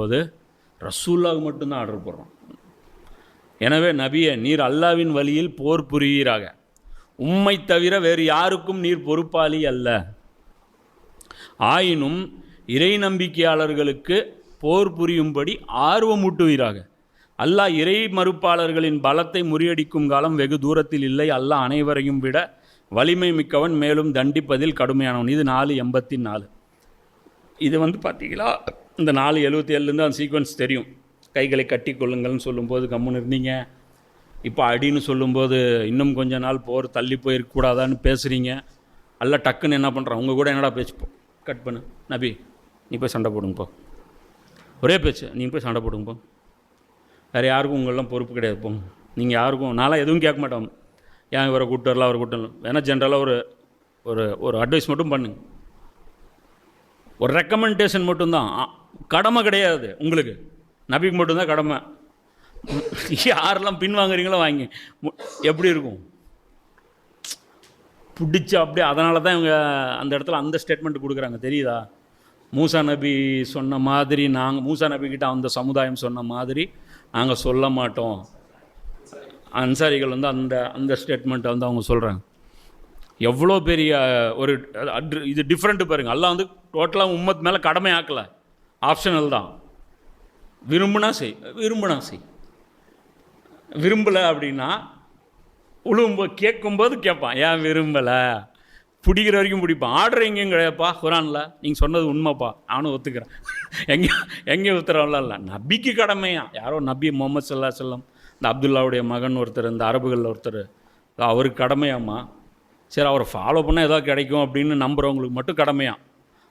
போது ரசூல்லாவுக்கு மட்டும்தான் ஆர்டர் போடுறோம். எனவே நபியே நீர் அல்லாவின் வழியில் போர் புரிவீராக. உம்மை தவிர வேறு யாருக்கும் நீர் பொறுப்பாளி அல்ல. ஆயினும் இறை நம்பிக்கையாளர்களுக்கு போர் புரியும்படி ஆர்வமூட்டுவீராக அல்லாஹ் இறை மறுப்பாளர்களின் பலத்தை முறியடிக்கும் காலம் வெகு தூரத்தில் இல்லை. அல்லாஹ் அனைவரையும் விட வலிமை மிக்கவன் மேலும் தண்டிப்பதில் கடுமையானவன். இது நாலு எண்பத்தி நாலு. இது வந்து பார்த்தீங்களா? இந்த நாலு எழுபத்தி ஏழுலேருந்து அந்த சீக்வன்ஸ் தெரியும். கைகளை கட்டி கொள்ளுங்கள்னு சொல்லும்போது கம்முன்னு இருந்தீங்க. இப்போ அடின்னு சொல்லும்போது இன்னும் கொஞ்ச நாள் போர் தள்ளி போயிருக்கக்கூடாதான்னு பேசுகிறீங்க அல்ல டக்குன்னு என்ன பண்ணுறான் உங்கள் கூட என்னடா பேச்சு கட் பண்ணு. நபி நீ போய் சண்டை போடுங்கப்பா ஒரே பேச்சு. நீங்கள் போய் சண்டை போடுங்கப்பா வேறு யாருக்கும் உங்களெலாம் பொறுப்பு கிடையாது போங்க நீங்கள் யாருக்கும் நான்லாம் எதுவும் கேட்க மாட்டோம் ஏன் இவரை கூட்டு வரலாம் அவரை கூட்டு வரல? வேணால் ஜென்ரலாக ஒரு ஒரு ஒரு அட்வைஸ் மட்டும் பண்ணுங்க. ஒரு ரெக்கமெண்டேஷன் மட்டும்தான். கடமை கிடையாது உங்களுக்கு. நபிக்கு மட்டும்தான் கடமை. யாரெல்லாம் பின் வாங்குறீங்களோ வாங்கி. மு- எப்படி இருக்கும்? பிடிச்சி அப்படியே அதனால தான் இவங்க அந்த இடத்துல அந்த ஸ்டேட்மெண்ட் கொடுக்குறாங்க. தெரியுதா? மூசா நபி சொன்ன மாதிரி நாங்கள் மூசா நபிக்கிட்ட அந்த சமுதாயம் சொன்ன மாதிரி நாங்கள் சொல்ல மாட்டோம். அன்சாரிகள் வந்து அந்த அந்த ஸ்டேட்மெண்ட்டை வந்து அவங்க சொல்கிறாங்க எவ்வளோ பெரிய ஒரு இது டிஃப்ரெண்ட்டு பாருங்கள் எல்லாம் வந்து டோட்டலாக உம்மத் மேலே கடமை ஆக்கலை ஆப்ஷனல் தான். விரும்புனா செய் விரும்புனா செய். விரும்பலை அப்படின்னா உழுவும்போ கேட்கும்போது கேட்பான் ஏன் விரும்பலை? பிடிக்கிற வரைக்கும் பிடிப்பான். ஆர்டர் எங்கேயும் கிடையாதுப்பா குரானில். நீங்கள் சொன்னது உண்மைப்பா. நானும் ஒத்துக்கிறேன். எங்கே எங்கேயும் உத்தரவுலாம் இல்லை. நபிக்கு கடமையா? யாரோ நபி முகமது சல்லா செல்லம் இந்த அப்துல்லாவுடைய மகன் ஒருத்தர் இந்த அரபுகளில் ஒருத்தர். அவருக்கு கடமையாம்மா. சரி அவரை ஃபாலோ பண்ணால் ஏதோ கிடைக்கும் அப்படின்னு நம்புகிறவங்களுக்கு மட்டும் கடமையாம்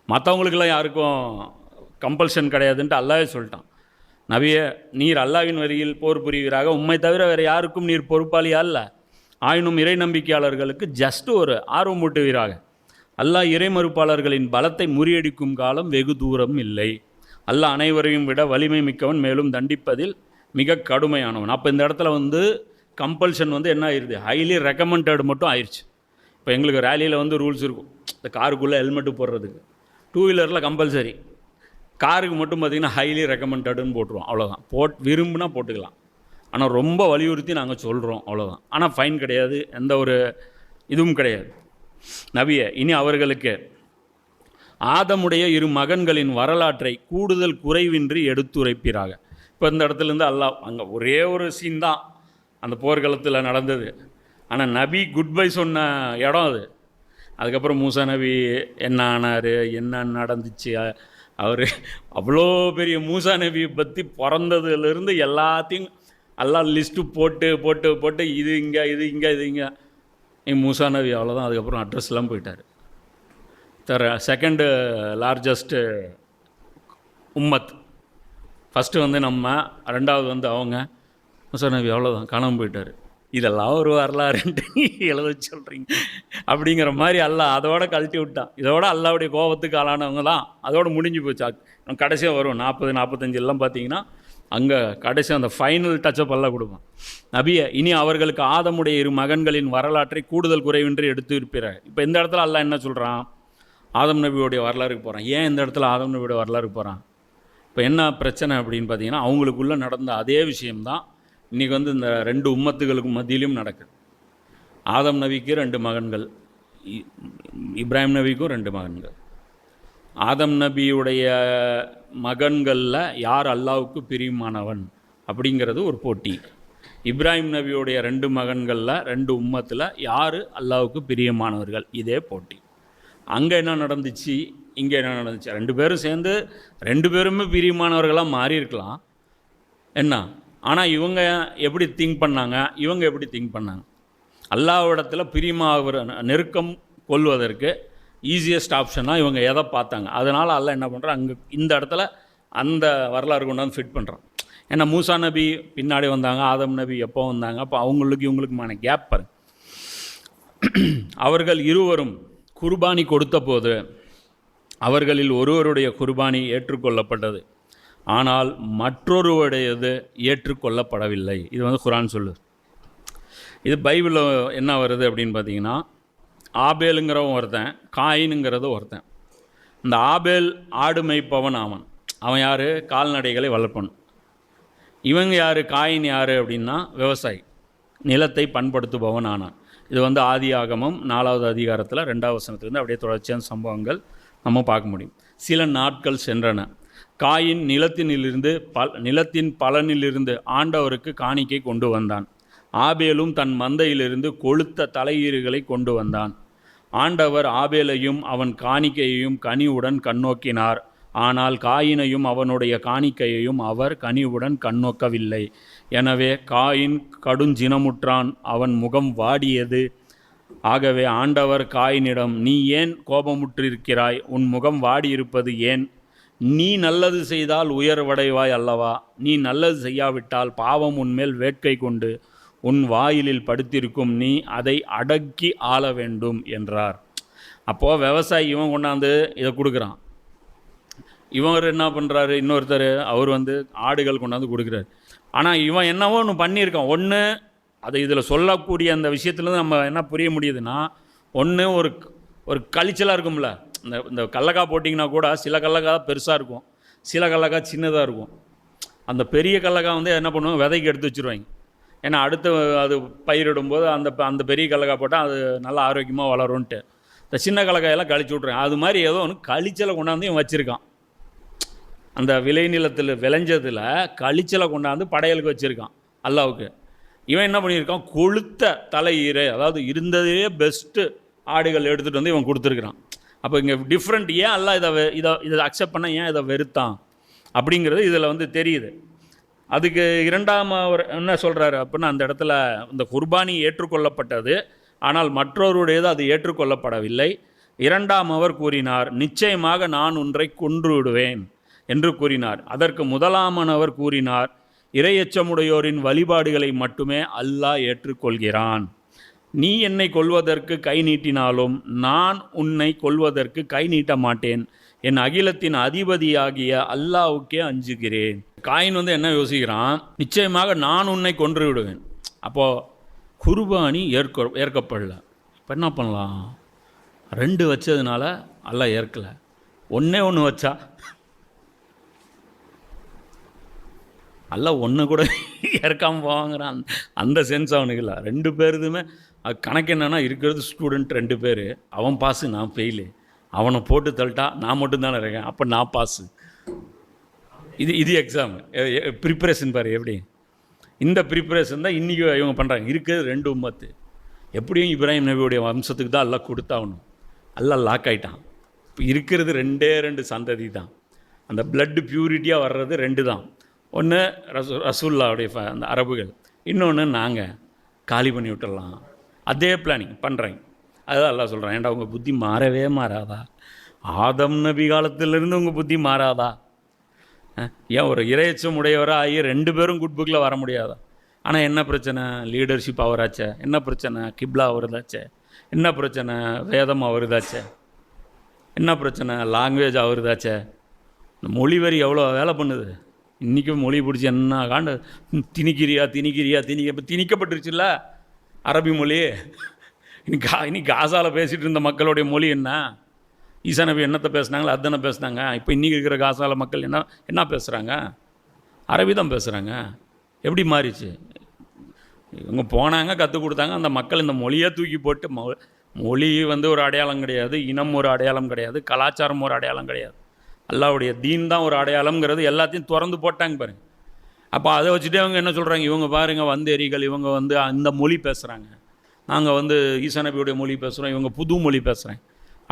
மற்றவங்களுக்கெல்லாம் யாருக்கும் கம்பல்ஷன் கிடையாதுன்ட்டு அல்லாவே சொல்லிட்டான். நபியே நீர் அல்லாவின் வரியில் போர் புரிவீராக. உண்மை தவிர வேறு யாருக்கும் நீர் பொறுப்பாளியா அல்ல. ஆயினும் இறை நம்பிக்கையாளர்களுக்கு ஜஸ்ட் ஒரு ஆர்வம் ஊட்டுவீராக. அல்லாஹ் இறை மறுப்பாளர்களின் பலத்தை முறியடிக்கும் காலம் வெகு தூரம் இல்லை. அல்லாஹ் அனைவரையும் விட வலிமை மிக்கவன் மேலும் தண்டிப்பதில் மிக கடுமையானவன். அப்போ இந்த இடத்துல வந்து கம்பல்ஷன் வந்து என்ன ஆயிடுது ஹைலி ரெக்கமெண்டட் மட்டும் ஆயிடுச்சு இப்போ எங்களுக்கு ரேலியில் வந்து ரூல்ஸ் இருக்கும். இந்த காருக்குள்ளே ஹெல்மெட்டு போடுறதுக்கு. டூ வீலரில் கம்பல்சரி காருக்கு மட்டும் பார்த்திங்கன்னா ஹைலி ரெக்கமெண்டடுன்னு போட்டுருவோம் அவ்வளோதான் போட் விரும்புனா போட்டுக்கலாம். ஆனால் ரொம்ப வலியுறுத்தி நாங்கள் சொல்கிறோம் அவ்வளோதான் ஆனால் ஃபைன் கிடையாது எந்த ஒரு இதுவும் கிடையாது. நபிய இனி அவர்களுக்கு ஆதமுடைய இரு மகன்களின் வரலாற்றை கூடுதல் குறைவின்றி எடுத்துரைப்பீராக. இப்போ இந்த இடத்துலேருந்து அல்லாஹ் அங்கே ஒரே ஒரு சீன் தான் அந்த போர்க்களத்தில் நடந்தது. ஆனால் நபி குட் பை சொன்ன இடம் அது. அதுக்கப்புறம் மூசா நபி என்ன ஆனார் என்ன நடந்துச்சு அவர் அவ்வளோ பெரிய மூசா நபியை பற்றி பிறந்ததுலேருந்து எல்லாத்தையும் எல்லாம் லிஸ்ட்டு போட்டு போட்டு போட்டு இது இங்கே இது இங்கே இது இங்கே. மூசா நபி அவ்வளோதான் அதுக்கப்புறம் அட்ரஸ்லாம் போயிட்டார். தர செகண்டு லார்ஜஸ்ட்டு உம்மத். ஃபஸ்ட்டு வந்து நம்ம ரெண்டாவது வந்து அவங்க. மூசா நபி அவ்வளோதான் காணாமல் போயிட்டார். இதெல்லாம் ஒரு வரலாறுன்ட்டு எழுத சொல்கிறீங்க அப்படிங்கிற மாதிரி அல்லாஹ் அதோட கழட்டி விட்டான். இதோட அல்லாவுடைய கோபத்துக்கு ஆளானவங்க தான். அதோட முடிஞ்சு போச்சு. கடைசியாக வரும் நாற்பது நாற்பத்தஞ்சு எல்லாம் பார்த்தீங்கன்னா அங்கே கடைசி அந்த ஃபைனல் டச்சப் எல்லாம் கொடுப்பான். நபிய இனி அவர்களுக்கு ஆதமுடைய இரு மகன்களின் வரலாற்றை கூடுதல் குறைவின்றி எடுத்து இருப்பிறார் இப்போ இந்த இடத்துல அல்லா என்ன சொல்கிறான் ஆதம் நபியோடைய வரலாறுக்கு போகிறான் ஏன் இந்த இடத்துல ஆதம் நபியோட வரலாறுக்கு போகிறான் இப்போ என்ன பிரச்சனை அப்படின்னு பார்த்தீங்கன்னா அவங்களுக்குள்ளே நடந்த அதே விஷயம்தான் இன்றைக்கி வந்து இந்த ரெண்டு உம்மத்துகளுக்கும் மத்தியிலும் நடக்குது. ஆதம் நபிக்கு ரெண்டு மகன்கள் இ- இப்ராஹிம் நபிக்கும் ரெண்டு மகன்கள். ஆதம் நபியுடைய மகன்களில் யார் அல்லாவுக்கு பிரியமானவன் அப்படிங்கிறது ஒரு போட்டி. இப்ராஹிம் நபியுடைய ரெண்டு மகன்களில் ரெண்டு உம்மத்தில் யார் அல்லாவுக்கு பிரியமானவர்கள்? இதே போட்டி. அங்கே என்ன நடந்துச்சு? இங்கே என்ன நடந்துச்சு? ரெண்டு பேரும் சேர்ந்து ரெண்டு பேருமே பிரியமானவர்களாக மாறியிருக்கலாம். என்ன? ஆனால் இவங்க எப்படி திங்க் பண்ணாங்க? இவங்க எப்படி திங்க் பண்ணாங்க? அல்லாவிடத்தில் பிரியமாகிற நெருக்கம் கொள்வதற்கு ஈஸியஸ்ட் ஆப்ஷனாக இவங்க எதை பார்த்தாங்க? அதனால் அல்ல என்ன பண்ணுறான் அங்கே இந்த இடத்துல அந்த வரலாறு கொண்டாந்து ஃபிட் பண்ணுறான் ஏன்னா மூசா நபி பின்னாடி வந்தாங்க ஆதம் நபி எப்போ வந்தாங்க? அப்போ அவங்களுக்கு இவங்களுக்குமான கேப் பாருங்க. அவர்கள் இருவரும் குர்பானி கொடுத்தபோது அவர்களில் ஒருவருடைய குர்பானி ஏற்றுக்கொள்ளப்பட்டது. ஆனால் மற்றொருவருடையது ஏற்றுக்கொள்ளப்படவில்லை. இது வந்து குரான் சொல்லு. இது பைபிளில் என்ன வருது அப்படின்னு பார்த்தீங்கன்னா ஆபேலுங்கிறவன் ஒருத்தன் காயினுங்கிறது ஒருத்தன். இந்த ஆபேல் ஆடு மேய்ப்பவன் அவன். அவன் யார்? கால்நடைகளை வளர்ப்பன் இவங்க யார்? காயின் யார் அப்படின்னா விவசாயி. நிலத்தை பண்படுத்துபவன் ஆனான். இது வந்து ஆதி ஆகமம் நாலாவது அதிகாரத்தில் ரெண்டாவது வசனத்துலேருந்து அப்படியே தொடர்ச்சியான சம்பவங்கள் நம்ம பார்க்க முடியும். சில நாட்கள் சென்றன. காயின் நிலத்தினிலிருந்து பல் நிலத்தின் பலனிலிருந்து ஆண்டவருக்கு காணிக்கை கொண்டு வந்தான். ஆபேலும் தன் மந்தையிலிருந்து கொழுத்த தலையீறுகளை கொண்டு வந்தான். ஆண்டவர் ஆபேலையும் அவன் காணிக்கையையும் கனிவுடன் கண்ணோக்கினார். ஆனால் காயினையும் அவனுடைய காணிக்கையையும் அவர் கனிவுடன் கண்ணோக்கவில்லை. எனவே காயின் கடுஞ்சினமுற்றான் அவன் முகம் வாடியது. ஆகவே ஆண்டவர் காயினிடம் நீ ஏன் கோபமுற்றிருக்கிறாய்? உன் முகம் வாடியிருப்பது ஏன்? நீ நல்லது செய்தால் உயர்வடைவாய் அல்லவா? நீ நல்லது செய்யாவிட்டால் பாவம் உன்மேல் வேட்கை கொண்டு உன் வாயிலில் படுத்திருக்கும் நீ அதை அடக்கி ஆள வேண்டும் என்றார். அப்போது விவசாயி இவன் கொண்டாந்து இதை கொடுக்குறான். இவர் என்ன பண்ணுறாரு இன்னொருத்தர் அவர் வந்து ஆடுகள் கொண்டாந்து கொடுக்குறாரு. ஆனால் இவன் என்னவோ ஒன்று பண்ணியிருக்கான். ஒன்று அதை இதில் சொல்லக்கூடிய அந்த விஷயத்துலேருந்து நம்ம என்ன புரிய முடியுதுன்னா ஒன்று ஒரு ஒரு கழிச்சலாக இருக்கும்ல? இந்த இந்த கடலக்காய் போட்டிங்கன்னா கூட சில கடலக்கா பெருசாக இருக்கும். சில கடலக்காய் சின்னதாக இருக்கும். அந்த பெரிய கடலக்கா வந்து என்ன பண்ணுவாங்க? விதைக்கு எடுத்து வச்சுருவாங்க. ஏன்னா அடுத்து அது பயிரிடும்போது அந்த அந்த பெரிய கடலக்காய் போட்டால் அது நல்லா ஆரோக்கியமாக வளரும்ன்ட்டு. இந்த சின்ன கடலக்காயெல்லாம் கழிச்சு விட்ருவாங்க அது மாதிரி ஏதோ ஒன்று கழிச்சலை கொண்டாந்து இவன் வச்சுருக்கான். அந்த விளைநிலத்தில் விளைஞ்சதில் கழிச்சலை கொண்டாந்து படையலுக்கு வச்சுருக்கான் அல்லாவுக்கு. இவன் என்ன பண்ணியிருக்கான்? கொளுத்த தலையீரை அதாவது இருந்ததே பெஸ்ட்டு ஆடுகள் எடுத்துகிட்டு வந்து இவன் கொடுத்துருக்குறான். அப்போ இங்கே டிஃப்ரெண்ட் ஏன் அல்ல இதை இதை இதை அக்செப்ட் பண்ண ஏன் இதை வெறுத்தான்? அப்படிங்கிறது இதில் வந்து தெரியுது. அதுக்கு இரண்டாம் அவர் என்ன சொல்கிறாரு அப்படின்னா அந்த இடத்துல இந்த குர்பானி ஏற்றுக்கொள்ளப்பட்டது ஆனால் மற்றவருடையது அது ஏற்றுக்கொள்ளப்படவில்லை. இரண்டாம் அவர் கூறினார் நிச்சயமாக நான் ஒன்றை கொன்று விடுவேன் என்று கூறினார். அதற்கு முதலாமனவர் கூறினார் இரையச்சமுடையோரின் வழிபாடுகளை மட்டுமே அல்லாஹ் ஏற்றுக்கொள்கிறான். நீ என்னை கொல்வதற்கு கை நீட்டினாலும் நான் உன்னை கொல்வதற்கு கை நீட்ட மாட்டேன். என் அகிலத்தின் அதிபதியாகிய அல்லாவுக்கே அஞ்சுகிறேன். காயின் வந்து என்ன யோசிக்கிறான்? நிச்சயமாக நான் உன்னை கொன்று விடுவேன். அப்போது குர்பானி ஏற்க ஏற்கப்படல. இப்போ என்ன பண்ணலாம்? ரெண்டு வச்சதுனால அல்லாஹ் ஏற்கலை. ஒன்றே ஒன்று வச்சா? அல்ல ஒன்று கூட ஏற்காமல் போவாங்கிறான். அந்த அந்த சென்ஸ் அவனுக்கு இல்லை. ரெண்டு பேருதுமே அது கணக்கு என்னென்னா இருக்கிறது ஸ்டூடெண்ட் ரெண்டு பேர். அவன் பாஸு நான் ஃபெயிலு அவனை போட்டு தள்ளிட்டா நான் மட்டும்தானே இருக்கேன். அப்போ நான் பாஸு இது இது எக்ஸாம் ப்ரிப்பரேஷன் பாரு எப்படி? இந்த ப்ரிப்பரேஷன் தான் இன்றைக்கி இவங்க பண்ணுறாங்க இருக்கிறது ரெண்டு உம்மத்து. எப்படியும் இப்ராஹிம் நபியுடைய வம்சத்துக்கு தான் எல்லாம் கொடுத்தாகணும். எல்லாம் லாக் ஆயிட்டான். இப்போ இருக்கிறது ரெண்டே ரெண்டு சந்ததி தான். அந்த பிளட்டு பியூரிட்டியாக வர்றது ரெண்டு தான். ஒன்று ரசூ ரசூல்லாவுடைய அந்த அரபுகள். இன்னொன்று நாங்கள் காலி பண்ணி விட்டுடலாம் அதே பிளானிங் பண்ணுறாங்க அதுதான் எல்லாம் சொல்கிறேன் ஏன்டா உங்கள் புத்தி மாறவே மாறாதா? ஆதம் நபி காலத்திலிருந்து உங்கள் புத்தி மாறாதா? ஏன் ஒரு இறையச்சம் உடையவராக ஆகி ரெண்டு பேரும் குட் புக்கில் வர முடியாதா? ஆனால் என்ன பிரச்சனை? லீடர்ஷிப் அவராச்சே. என்ன பிரச்சனை? கிப்லா அவருதாச்சே. என்ன பிரச்சனை? வேதம் அவருதாச்சே. என்ன பிரச்சனை? லாங்குவேஜ் அவருதாச்சே. இந்த மொழி வரி எவ்வளோ வேலை பண்ணுது? இன்றைக்கும் மொழி பிடிச்சி என்ன காண்ட திணிக்கிறியா திணிக்கிறியா திணிக்க இப்போ திணிக்கப்பட்டுருச்சுல்ல? அரபி மொழி இனி கா காசாவில் பேசிகிட்டு இருந்த மக்களுடைய மொழி என்ன? ஈசா நபி என்னத்தை பேசுனாங்களோ அதானே பேசுனாங்க? இப்போ இன்றைக்கி இருக்கிற காசால மக்கள் என்ன என்ன பேசுகிறாங்க அரபி தான் பேசுகிறாங்க எப்படி மாறிச்சு? இவங்க போனாங்க கற்றுக் கொடுத்தாங்க. அந்த மக்கள் இந்த மொழியை தூக்கி போட்டு மொ மொழி வந்து ஒரு அடையாளம் கிடையாது. இனம் ஒரு அடையாளம் கிடையாது. கலாச்சாரம் ஒரு அடையாளம் கிடையாது. அல்லாவுடைய தீன் தான் ஒரு அடையாளம்ங்கிறது எல்லாத்தையும் திறந்து போட்டாங்க பாருங்கள் அப்போ அதை வச்சுட்டு அவங்க என்ன சொல்கிறாங்க இவங்க பாருங்க வந்தேரிகள் இவங்க வந்து அந்த மொழி பேசுகிறாங்க நாங்கள் வந்து ஈசானபியுடைய மொழி பேசுகிறோம் இவங்க புது மொழி பேசுகிறேன்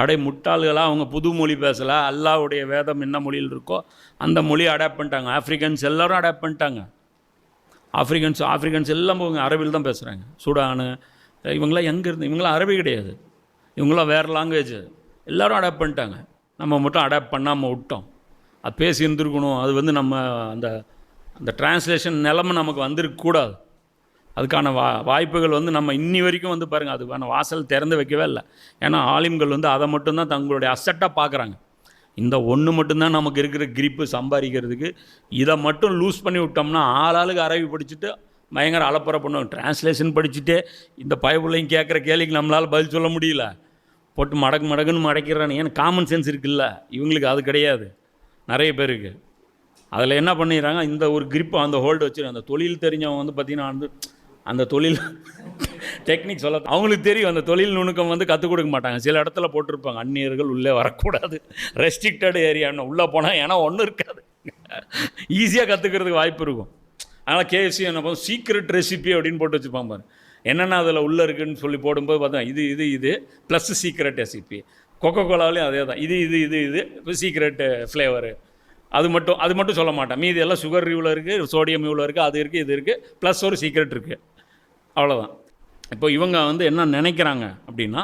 அடே முட்டாள்களாக அவங்க புது மொழி பேசலை? அல்லாவுடைய வேதம் என்ன மொழியில் இருக்கோ அந்த மொழியை அடாப்ட் பண்ணிட்டாங்க. ஆஃப்ரிக்கன்ஸ் எல்லோரும் அடாப்ட் பண்ணிட்டாங்க. ஆஃப்ரிக்கன்ஸ் ஆஃப்ரிக்கன்ஸ் எல்லாம் இவங்க அரபியில் தான் பேசுகிறாங்க சூடானு இவங்களாம் எங்கே இருந்து? இவங்களாம் அரபி கிடையாது. இவங்களாம் வேறு லாங்குவேஜ் எல்லோரும் அடாப்ட் பண்ணிட்டாங்க. நம்ம மட்டும் அடாப்ட் பண்ணாமல் விட்டோம். அது பேசி இருந்திருக்கணும். அது வந்து நம்ம அந்த அந்த டிரான்ஸ்லேஷன் நிலமை நமக்கு வந்திருக்கக்கூடாது அதுக்கான வா வாய்ப்புகள் வந்து நம்ம இன்னி வரைக்கும் வந்து பாருங்கள் அதுக்கான வாசல் திறந்து வைக்கவே இல்லை. ஏன்னா ஆலிம்கள் வந்து அதை மட்டும்தான் தங்களுடைய அசட்டாக பார்க்குறாங்க. இந்த ஒன்று மட்டும்தான் நமக்கு இருக்கிற கிரிப்பு சம்பாதிக்கிறதுக்கு. இதை மட்டும் லூஸ் பண்ணி விட்டோம்னா ஆளாளுக்கு அரவி படிச்சுட்டு பயங்கர அலப்பறை பண்ணுவோம் டிரான்ஸ்லேஷன் படிச்சுட்டே இந்த பயப்புள்ளையும் கேட்குற கேள்விக்கு நம்மளால் பதில் சொல்ல முடியல. போட்டு மடக்கு மடக்குன்னு மடக்கிறானு ஏன்னா காமன் சென்ஸ் இருக்குல்ல. இவங்களுக்கு அது கிடையாது. நிறைய பேருக்கு. அதில் என்ன பண்ணிடுறாங்க? இந்த ஒரு grip அந்த ஹோல்டு வச்சு அந்த தொழில் தெரிஞ்சவங்க வந்து பார்த்தீங்கன்னா வந்து அந்த தொழில் டெக்னிக் சொல்ல அவங்களுக்கு தெரியும் அந்த தொழில் நுணுக்கம் வந்து கற்றுக் கொடுக்க மாட்டாங்க. சில இடத்துல போட்டிருப்பாங்க அந்நியர்கள் உள்ளே வரக்கூடாது. ரெஸ்ட்ரிக்டட் ஏரியான்னு உள்ளே போனால் ஏன்னா ஒன்றும் இருக்காது. ஈஸியாக கற்றுக்கிறதுக்கு வாய்ப்பு இருக்கும். அதனால் கேஎஃப்சி என்ன பண்ணும்? சீக்ரெட் ரெசிபி அப்படின்னு போட்டு வச்சுப்பாங்க பாரு. என்னென்ன அதில் உள்ளே இருக்குன்னு சொல்லி போடும்போது பார்த்தா இது இது இது ப்ளஸ் சீக்ரெட் ரெசிபி கொக்கோ கோலாவிலையும் அதே தான் இது இது இது இது சீக்ரெட் ஃப்ளேவரு அது மட்டும் அது மட்டும் சொல்ல மாட்டேன். மீதி எல்லாம் சுகர் இவ்வளோ இருக்குது சோடியம் இவ்வளோ இருக்குது அது இருக்குது இது இருக்குது ப்ளஸ் ஒரு சீக்ரெட் இருக்குது அவ்வளோதான் இப்போ இவங்க வந்து என்ன நினைக்கிறாங்க அப்படின்னா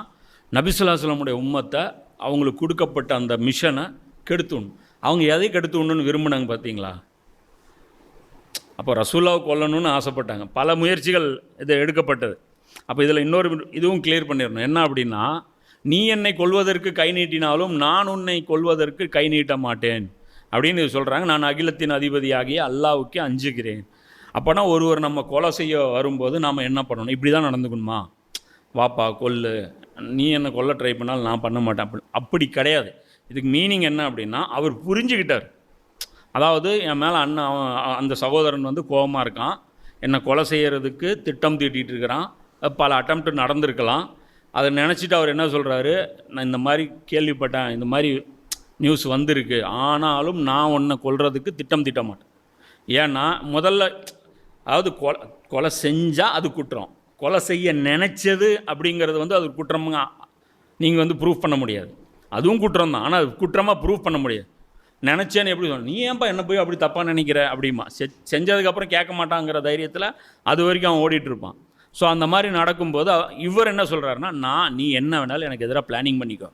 நபிசுல்லாஸ்லமுடைய உம்மத்தை அவங்களுக்கு கொடுக்கப்பட்ட அந்த மிஷனை கெடுத்துணும் அவங்க எதை கெடுத்துணுன்னு விரும்பினாங்க பார்த்தீங்களா? அப்போ ரசூல்லாவை கொல்லணும்னு ஆசைப்பட்டாங்க. பல முயற்சிகள் இது எடுக்கப்பட்டது. அப்போ இதில் இன்னொரு இதுவும் கிளியர் பண்ணிடணும். என்ன அப்படின்னா நீ என்னை கொல்வதற்கு கை நீட்டினாலும் நான் உன்னை கொல்வதற்கு கை நீட்ட மாட்டேன். அப்படின்னு சொல்கிறாங்க நான் அகிலத்தின் அதிபதியாகிய அல்லாவுக்கு அஞ்சுகிறேன். அப்போனா ஒருவர் நம்ம கொலை செய்ய வரும்போது நாம் என்ன பண்ணணும்? இப்படி தான் நடந்துக்கணுமா? வாப்பா கொல்லு. நீ என்னை கொல்ல ட்ரை பண்ணாலும் நான் பண்ண மாட்டேன். அப்படி அப்படி கிடையாது. இதுக்கு மீனிங் என்ன அப்படின்னா அவர் புரிஞ்சுக்கிட்டார் அதாவது என் மேலே அண்ணன் அவன் அந்த சகோதரன் வந்து கோபமாக இருக்கான். என்னை கொலை செய்கிறதுக்கு திட்டம் தீட்டிகிட்டு இருக்கிறான். பல அட்டம்ப்ட் நடந்திருக்கலாம். அதை நினச்சிட்டு அவர் என்ன சொல்கிறாரு நான் இந்த மாதிரி கேள்விப்பட்டேன். இந்த மாதிரி நியூஸ் வந்திருக்கு. ஆனாலும் நான் உன்னை கொல்றதுக்கு திட்டம் திட்ட மாட்டேன். ஏன்னா முதல்ல அதாவது கொலை கொலை செஞ்சால் அது குற்றம். கொலை செய்ய நினச்சது அப்படிங்கிறது வந்து அது குற்றமாக நீங்கள் வந்து ப்ரூஃப் பண்ண முடியாது. அதுவும் குற்றம் தான். ஆனால் அது குற்றமாக ப்ரூஃப் பண்ண முடியாது. நினச்சேன்னு எப்படி சொல்லணும் நீ ஏன்பா என்ன போய் அப்படி தப்பாக நினைக்கிற? அப்படிமா செ செஞ்சதுக்கப்புறம் கேட்க மாட்டாங்கிற தைரியத்தில் அது வரைக்கும் அவன் ஓடிட்டுருப்பான் ஸோ அந்த மாதிரி நடக்கும்போது இவர் என்ன சொல்கிறாருன்னா நான் நீ என்ன வேணாலும் எனக்கு எதிராக பிளானிங் பண்ணிக்கோ.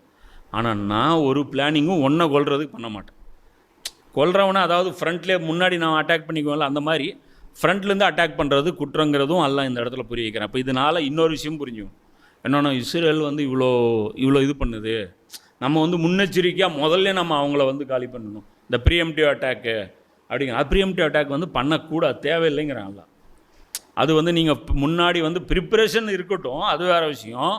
ஆனால் நான் ஒரு பிளானிங்கும் ஒன்றை கொள்றதுக்கு பண்ண மாட்டேன். கொல்றவனை அதாவது ஃப்ரண்ட்லேயே முன்னாடி நான் அட்டாக் பண்ணிக்குவேன்ல அந்த மாதிரி ஃப்ரண்ட்லேருந்து அட்டாக் பண்ணுறது குற்றங்கிறதும் எல்லாம் இந்த இடத்துல புரிய வைக்கிறேன். அப்போ இதனால் இன்னொரு விஷயம் புரிஞ்சும் என்னென்னா இஸ்ரேல் வந்து இவ்வளோ இவ்வளோ இது பண்ணுது. நம்ம வந்து முன்னெச்சரிக்கையாக முதல்ல நம்ம அவங்கள வந்து காலி பண்ணணும். இந்த ப்ரீஎம்டிவ் அட்டாக்கு அப்படிங்கிற ப்ரியம்டிவ் அட்டாக் வந்து பண்ணக்கூடாது தேவையில்லைங்கிறாங்களா அது வந்து நீங்கள் முன்னாடி வந்து ப்ரிப்பரேஷன் இருக்கட்டும் அது வேறு விஷயம்.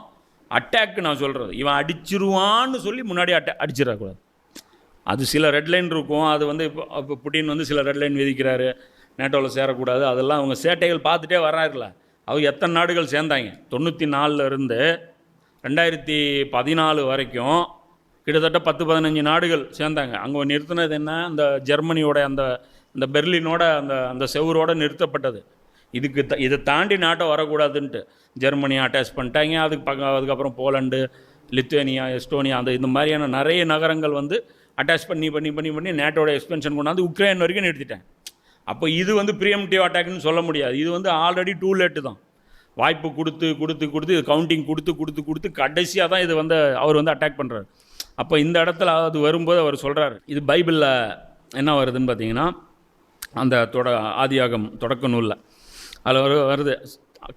அட்டாக்கு நான் சொல்கிறது இவன் அடிச்சிருவான்னு சொல்லி முன்னாடி அட்ட அடிச்சிடக்கூடாது. அது சில ரெட்லைன் இருக்கும். அது வந்து இப்போ இப்போ புட்டின் வந்து சில ரெட்லைன் விதிக்கிறாரு. நேட்டோவில் சேரக்கூடாது. அதெல்லாம் அவங்க சேட்டைகள் பார்த்துட்டே வர்றாருல அவங்க எத்தனை நாடுகள் சேர்ந்தாங்க? தொண்ணூற்றி நாலில் இருந்து ரெண்டாயிரத்தி பதினாலு வரைக்கும் கிட்டத்தட்ட பத்து பதினஞ்சு நாடுகள் சேர்ந்தாங்க. அங்கே நிறுத்தினது என்ன? அந்த ஜெர்மனியோட அந்த அந்த பெர்லினோட அந்த அந்த செவரோடு நிறுத்தப்பட்டது. இதுக்கு த இதை தாண்டி நாட்டை வரக்கூடாதுன்ட்டு ஜெர்மனியை அட்டாச் பண்ணிட்டாங்க. அதுக்கு பக்க அதுக்கப்புறம் போலண்டு லித்துவேனியா எஸ்டோனியா அந்த இந்த மாதிரியான நிறைய நகரங்கள் வந்து அட்டாச் பண்ணி பண்ணி பண்ணி பண்ணி நேட்டோட எக்ஸ்பென்ஷன் கொண்டாந்து உக்ரைன் வரைக்கும் நிறுத்திட்டேன் அப்போ இது வந்து ப்ரியம்டிவ் அட்டாக்னு சொல்ல முடியாது. இது வந்து ஆல்ரெடி டூ லேட்டு தான். வாய்ப்பு கொடுத்து கொடுத்து கொடுத்து இது கவுண்டிங் கொடுத்து கொடுத்து கொடுத்து கடைசியாக தான் இது வந்து அவர் வந்து அட்டாக் பண்ணுறாரு அப்போ இந்த இடத்துல அது வரும்போது அவர் சொல்கிறாரு இது பைபிளில் என்ன வருதுன்னு பார்த்தீங்கன்னா அந்த தொட ஆதியாகம் தொடக்க நூலில். அதில் வரு வருது.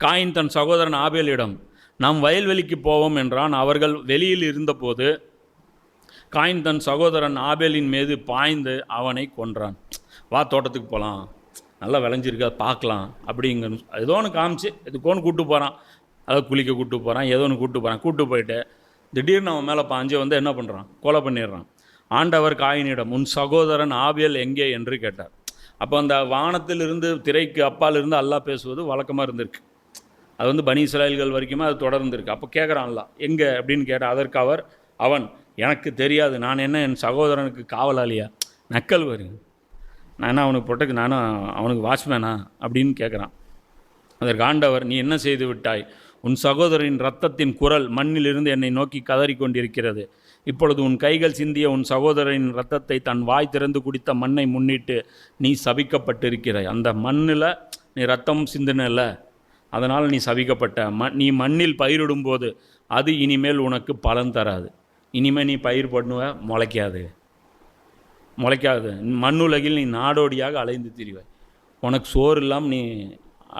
காயின் தன் சகோதரன் ஆபேலிடம் நாம் வயல்வெளிக்கு போவோம் என்றான். அவர்கள் வெளியில் இருந்தபோது காயின் தன் சகோதரன் ஆபேலின் மீது பாய்ந்து அவனை கொன்றான். வா தோட்டத்துக்கு போகலாம் நல்லா விளைஞ்சிருக்கா அதை பார்க்கலாம். அப்படிங்க ஏதோ ஒன்று காமிச்சு எதுக்கோன்னு கூட்டு போகிறான் அதாவது குளிக்க கூப்பிட்டு போகிறான் ஏதோ ஒன்று கூப்பிட்டு போகிறான் கூட்டு போயிட்டு திடீர்னு அவன் மேலே பாஞ்சு வந்து என்ன பண்ணுறான் கொலை பண்ணிடுறான். ஆண்டவர் காயினிடம் உன் சகோதரன் ஆபியல் எங்கே? என்று கேட்டார். அப்போ அந்த வானத்திலிருந்து திரைக்கு அப்பாலிருந்து அல்லா அல்லாஹ் பேசுவது வழக்கமாக இருந்திருக்கு. அது வந்து பனி இஸ்ராயல்கள் வரைக்குமே அது தொடர்ந்துருக்கு. அப்போ அப்போ கேட்குறான்ல எங்கே அப்படின்னு கேட்டால் அதற்கு அவர் அவன் எனக்கு தெரியாது. நான் என்ன என் சகோதரனுக்கு காவலாளியா? நக்கல் வருங்க நான் என்ன அவனுக்கு பொட்டக்கு நானும் அவனுக்கு வாட்ச்மேனா அப்படின்னு கேட்குறான் அதற்கு ஆண்டவர் நீ என்ன செய்து விட்டாய்? உன் சகோதரின் இரத்தத்தின் குரல் மண்ணிலிருந்து என்னை நோக்கி கதறிக்கொண்டிருக்கிறது. இப்பொழுது உன் கைகள் சிந்திய உன் சகோதரின் இரத்தத்தை தன் வாய் திறந்து குடித்த மண்ணை முன்னிட்டு நீ சபிக்கப்பட்டிருக்கிறாய். அந்த மண்ணில் நீ ரத்தம் சிந்தினல அதனால் நீ சபிக்கப்பட்ட ம நீ மண்ணில் பயிரிடும்போது அது இனிமேல் உனக்கு பலன் தராது. இனிமேல் நீ பயிர் பண்ணுவ முளைக்காது. முளைக்காது. மண்ணுலகில் நீ நாடோடியாக அலைந்து திரிவாய். உனக்கு சோறு இல்லாமல் நீ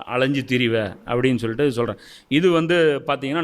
அலைஞ்சு திரிவ அப்படின்னு சொல்லிட்டு சொல்கிறேன் இது வந்து பார்த்தீங்கன்னா